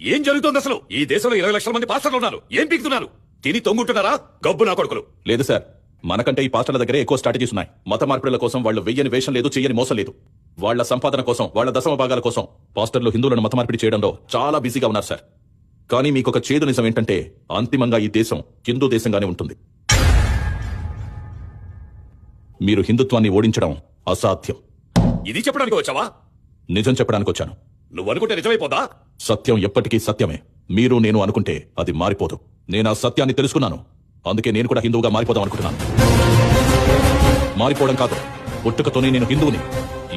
ఏం జరుగుతోంది అసలు? ఈ దేశంలో ఇరవై లక్షల మంది పాస్టర్లు ఉన్నారు. ఏం పీకుతున్నారు? తిని తొంగుంటున్నారా? గబ్బు నా కొడుకులు. లేదు సార్. మనకంటే ఈ పాస్టర్ల దగ్గరే ఎక్కువ స్ట్రాటజీస్ ఉన్నాయి. మత మార్పిడుల కోసం వాళ్ళు వెయ్యని వేషం లేదు చెయ్యని మోసం లేదు. వాళ్ళ సంపాదన కోసం వాళ్ళ దశమ భాగాల కోసం పాస్టర్లు హిందువులను మత మార్పిడి చేయడంలో చాలా బిజీగా ఉన్నారు సార్. కానీ మీకు ఒక చేదు నిజం ఏంటంటే అంతిమంగా ఈ దేశం హిందూ దేశంగానే ఉంటుంది. మీరు హిందుత్వాన్ని ఓడించడం అసాధ్యం. ఇది చెప్పడానికి వచ్చావా? నిజం చెప్పడానికి వచ్చాను. నువ్వు అనుకుంటే నిజమైపోదా సత్యం ఎప్పటికీ సత్యమే. మీరు నేను అనుకుంటే అది మారిపోదు. నేను ఆ సత్యాన్ని తెలుసుకున్నాను. అందుకే నేను కూడా హిందువుగా మారిపోదాం అనుకుంటున్నాను. మారిపోవడం కాదు. పుట్టుకతోనే నేను హిందువుని.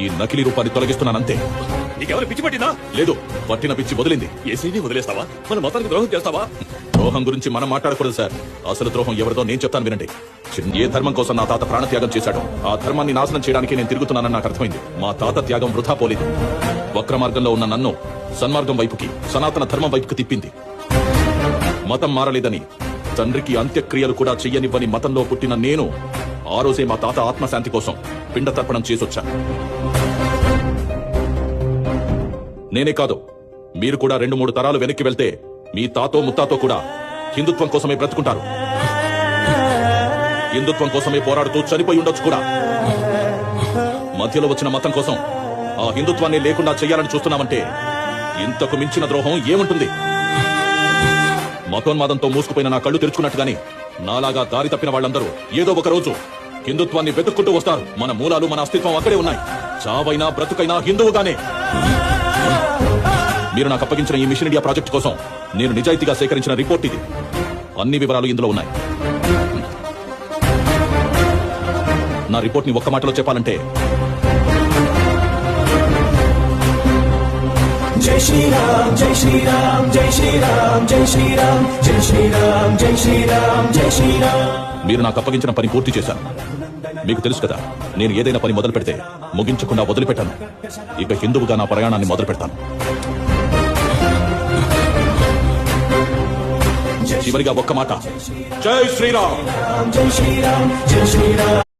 ఈ నకిలీ రూపాన్ని తొలగిస్తున్నానంతే. నీకెవరు పిచ్చి పట్టిందా? లేదు పట్టిన పిచ్చి వదిలింది. ఏసీని వదిలేస్తావా? మన మొత్తానికి ద్రోహం చేస్తావా? ద్రోహం గురించి మనం మాట్లాడకూడదు సార్. అసలు ద్రోహం ఎవరిదో నేను చెప్తాను వినండి. ఏ ధర్మం కోసం నా తాత ప్రాణత్యాగం చేశాడో. ఆ ధర్మాన్ని నాశనం చేయడానికి నేను తిరుగుతున్నానని నాకు అర్థమైంది. మా తాత త్యాగం వృధా పోలేదు. వక్ర మార్గంలో ఉన్న నన్ను సన్మార్గం వైపుకి సనాతన ధర్మం వైపుకి తిప్పింది. మతం మారలేదని తండ్రికి అంత్యక్రియలు కూడా చెయ్యనివ్వని మతంలో పుట్టిన నేను ఆ రోజే మా తాత ఆత్మశాంతి కోసం పిండ తర్పణం చేసొచ్చా? నేనే కాదు. మీరు కూడా రెండు మూడు తరాలు వెనక్కి వెళ్తే మీ తాతో ముత్తాతో కూడా హిందుత్వం కోసమే బ్రతుకుంటారు. హిందుత్వం కోసమే పోరాడుతూ చనిపోయి ఉండొచ్చు కూడా. మధ్యలో వచ్చిన మతం కోసం ఆ హిందుత్వాన్ని లేకుండా చేయాలని చూస్తున్నామంటే ఇంతకు మించిన ద్రోహం ఏముంటుంది? మతోన్మాదంతో మూసుకుపోయిన నా కళ్ళు తెరుచుకున్నట్టుగాని నాలాగా దారి తప్పిన వాళ్ళందరూ ఏదో ఒక రోజు హిందుత్వాన్ని వెతుక్కుంటూ వస్తారు. మన మూలాలు మన అస్తిత్వం అక్కడే ఉన్నాయి. చావైనా బ్రతుకైనా హిందువుగానే. మీరు నాకు అప్పగించిన ఈ మిషన్ ఇండియా ప్రాజెక్ట్ కోసం నేను నిజాయితీగా సేకరించిన రిపోర్ట్ ఇది. అన్ని వివరాలు ఇందులో ఉన్నాయి. నా రిపోర్ట్ని ఒక్క మాటలో చెప్పాలంటే జై శ్రీరామ్ జై శ్రీరామ్ జై శ్రీరామ్ జై శ్రీరామ్ జై శ్రీరామ్ జై శ్రీరామ్ జై శ్రీరామ్. మీరు నాకు అప్పగించిన పని పూర్తి చేశాను. మీకు తెలుసు కదా నేను ఏదైనా పని మొదలు పెడితే ముగించకుండా వదిలిపెట్టాను. ఇక హిందువుగా నా ప్రయాణాన్ని మొదలు పెడతాను చివరిగా ఒక్క మాట. జై శ్రీరామ్. జై శ్రీరామ్ జై శ్రీరామ్.